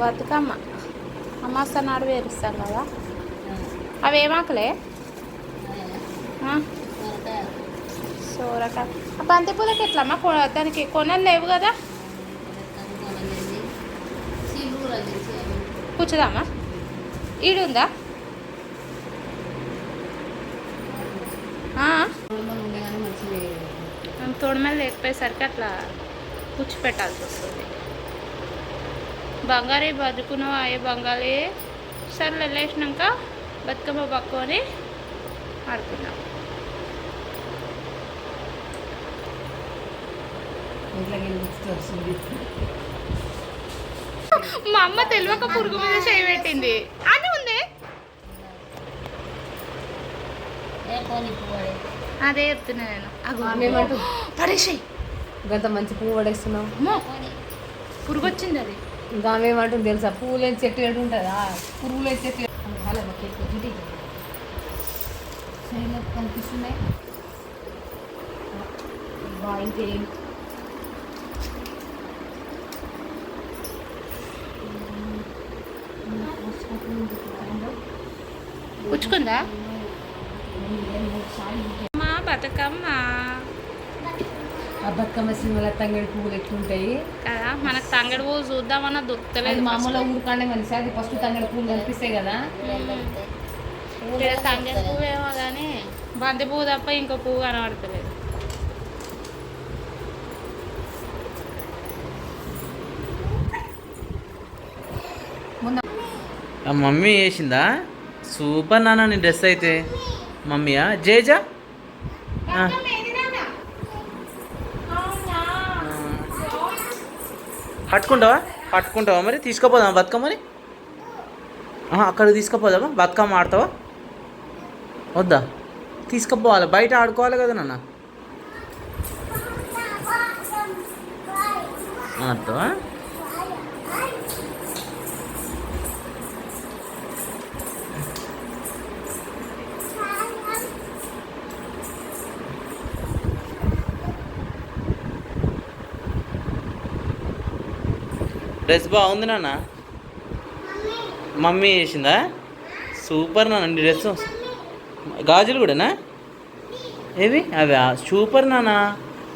బతుకమ్మ. అమాస నాడు వేరుస్తాం కదా. అవి ఏమాకలే ఆ? సోరకాయ. ఆ బంతి పూలకి ఎట్లమ్మా? కొ- దానికి కొనలు లేవు కదా. కూర్చుదామా? ఈడుందా? ఆ? లేకపోయేసరికి అట్లా కూర్చిపెట్టాల్సి వస్తుంది. బంగారీ బతుకును అయ్యే బంగాళీ సర్లు వెళ్ళేసినాక బతుకమ్మ పక్కుని ఆడుకుందాం. మా అమ్మ తెలియక పురుగు మీద చేయి పెట్టింది. అని ఉంది. అదే చెప్తున్నా నేను. పడేసాయి. గంత మంచి పువ్వు పడేస్తున్నావు. పురుగు వచ్చింది అది. ఇంకా ఆమె ఏమంటుంది తెలుసా? పువ్వులు లేని చెట్టు ఎటు ఉంటుంది? ఆ పురుగులు లేని చెట్టు చాలా కనిపిస్తున్నాయి. ఇంకేం పుచ్చుకుందా? మా బతుకమ్మ. ఆ బతుకమ్మ సినిమాల తంగడి పువ్వులు ఎట్లుంటాయి? కదా మనకు తంగడి పువ్వు చూద్దామన్నా దొరుకుతలేదు మామూలుగా ఊరుకాండే మనిషి. అది ఫస్ట్ తంగడి పువ్వులు కనిపిస్తాయి కదా? తంగడి పువ్వు ఏమో కానీ బంతి పువ్వు తప్ప ఇంకో పువ్వు కనబడతలేదు. మమ్మీ వేసిందా సూపర్ నాన్న నీ డ్రెస్ అయితే. మమ్మీయా? జేజా? పట్టుకుంటావా? పట్టుకుంటావా మరి? తీసుకుపోదామా? బతుకమ్మ మరి? అక్కడ తీసుకుపోదామా? బతుకమ్మ ఆడతావా? వద్దా? తీసుకుపోవాలి. బయట ఆడుకోవాలి కదా నాన్న. ఆడతావా? డ్రెస్ బాగుంది నాన్న. మమ్మీ వేసిందా? సూపర్ నాన్న నీ డ్రెస్. గాజులు కూడానా ఏవి? అవి సూపర్ నాన్న.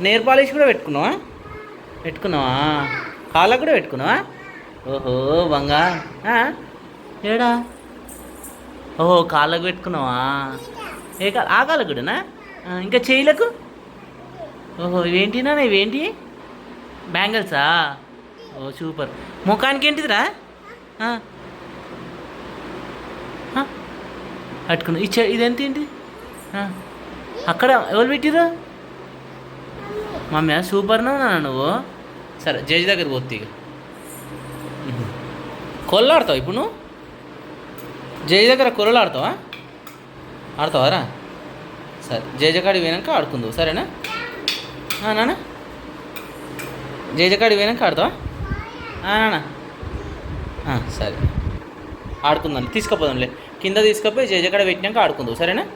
నేర్ పాలిష్ కూడా పెట్టుకున్నావా? పెట్టుకున్నావా? కాళ్ళకు కూడా పెట్టుకున్నావా? ఓహో బంగా ఏడా? ఓహో కాళ్ళకు పెట్టుకున్నావా? ఏ కా ఆ కాళ్ళకు కూడానా ఇంకా చేయిలకు? ఓహో ఇవేంటి నాన్న ఇవేంటి? బ్యాంగిల్సా? ఓ సూపర్. ముఖానికి ఏంటిదిరా అట్టుకున్నా ఇచ్చా పట్టుకున్నా ఇచ్చే ఏంటి అక్కడ ఎవరు పెట్టిరా మమ్మీ సూపర్నా నాన్న నువ్వు. సరే జడ్జి దగ్గర పోతుంది ఇక. కొల్లాడతావు ఇప్పుడు నువ్వు? జయ దగ్గర కొరలు ఆడతావా ఆడతావా రా? సరే జయజకాడి పోయినాక ఆడుకుందావు. సరేనా? నాన్న? జయజకాడి పోయినాక ఆడతావా? సరే. ఆడుకుందాం. తీసుకుపోదాంలే. కింద తీసుకుపోయి జేజక్కడ పెట్టినాక ఆడుకుందాం. సరేనా?